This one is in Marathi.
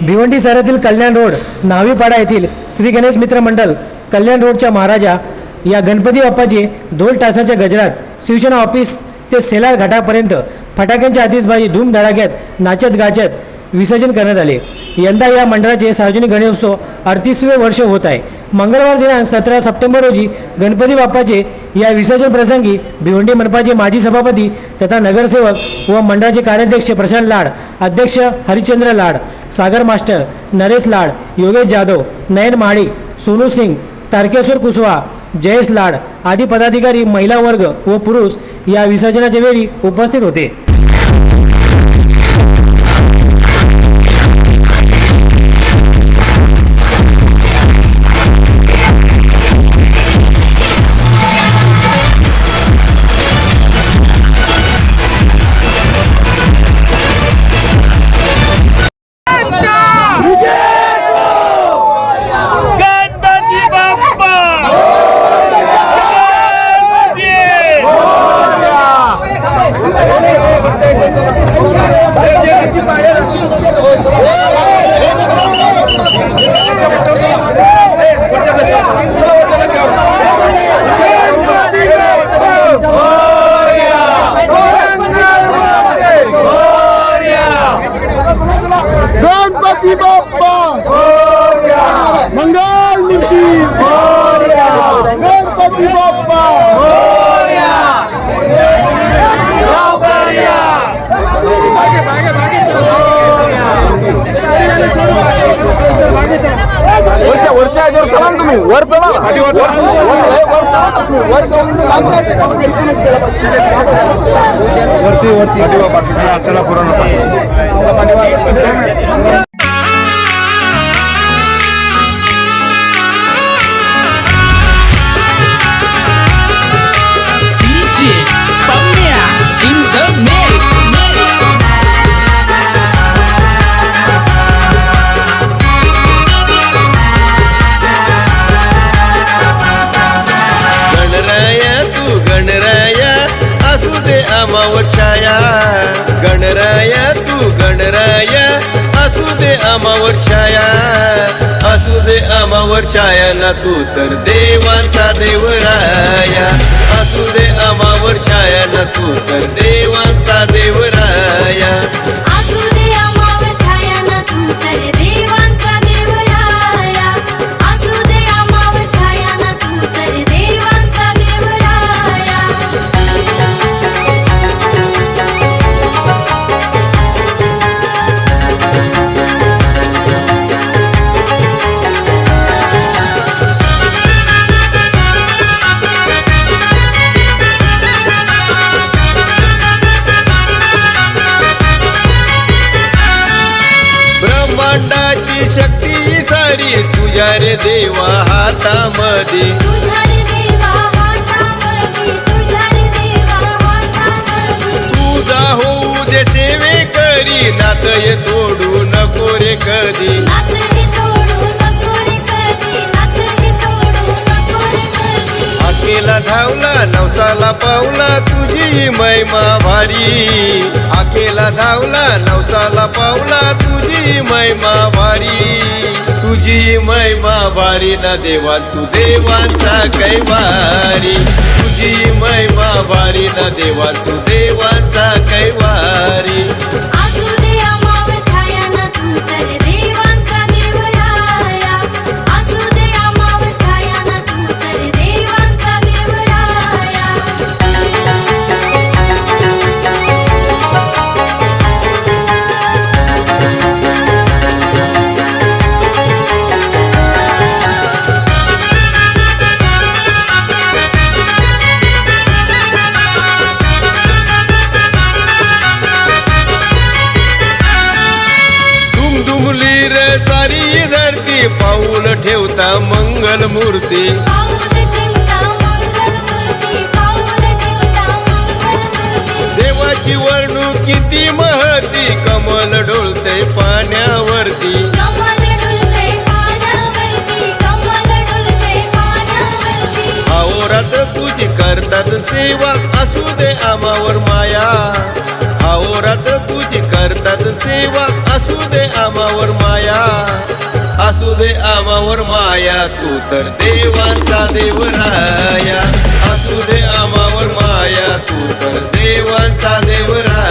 भिवंडी शहरातील कल्याण रोड न्हावीपाडा येथील श्री गणेश मित्र मंडळ कल्याण रोडच्या महाराजा या गणपती बाप्पाचे दोन तासाच्या गजरात शिवसेना ऑफिस ते सेलार घाटापर्यंत फटाक्यांच्या आतिषबाजी धूमधडाक्यात नाचत गाचत विसर्जन करण्यात आले. यंदा या मंडळाचे सार्वजनिक गणेशोत्सव अडतीसवे वर्ष होत आहे. मंगळवार दिनांक सतरा सप्टेंबर रोजी गणपती बाप्पाचे या विसर्जन प्रसंगी भिवंडी मनपाचे माजी सभापती तथा नगरसेवक व मंडळाचे कार्याध्यक्ष प्रशांत लाड अध्यक्ष हरिश्चंद्र लाड सागर मास्टर नरेश लाड योगेश जाधव नयन माळी सोनू सिंग तारकेश्वर कुशवा जयेश लाड आदी पदाधिकारी महिला वर्ग व पुरुष या विसर्जनाच्या वेळी उपस्थित होते. वर चला. वरती वरती. चला चला अमावच्छाया गणराया छाया तू गणराया असू दे अमावर छाया असू दे आमावर छाया ना तू तर देवांचा देवराया. असू दे आमावर छाया ना तू तर देवांचा देवराया. हातामध्ये. तुझा होऊ दे सेवे करी. नातय तोडू नको रे कधी. नात तोडू नको रे कधी धावला नवसाला पावला तुझी महिमा भारी. आखेला धावला नवसाला पावला तुझी महिमा भारी तुझी महिमा भारी ना देवा तू देवाचा कैवारी. तुझी महिमा भारी ना देवा तू देवांचा दुमदुमली रे सारी धरती पाऊल ठेवता मंगल मूर्ती. देवाची वर्णू किती महती डोलते पाण्यावरती. कमल डुलते पाण्यावरती अहोरात्र तुझी करतात सेवा असू दे आमावर माया. अहोरात्र सेवक असू दे आमावर माया असू दे आमावर माया तू तर देवांचा देवराया असू दे आमावर माया तू तर देवांचा देवराया असू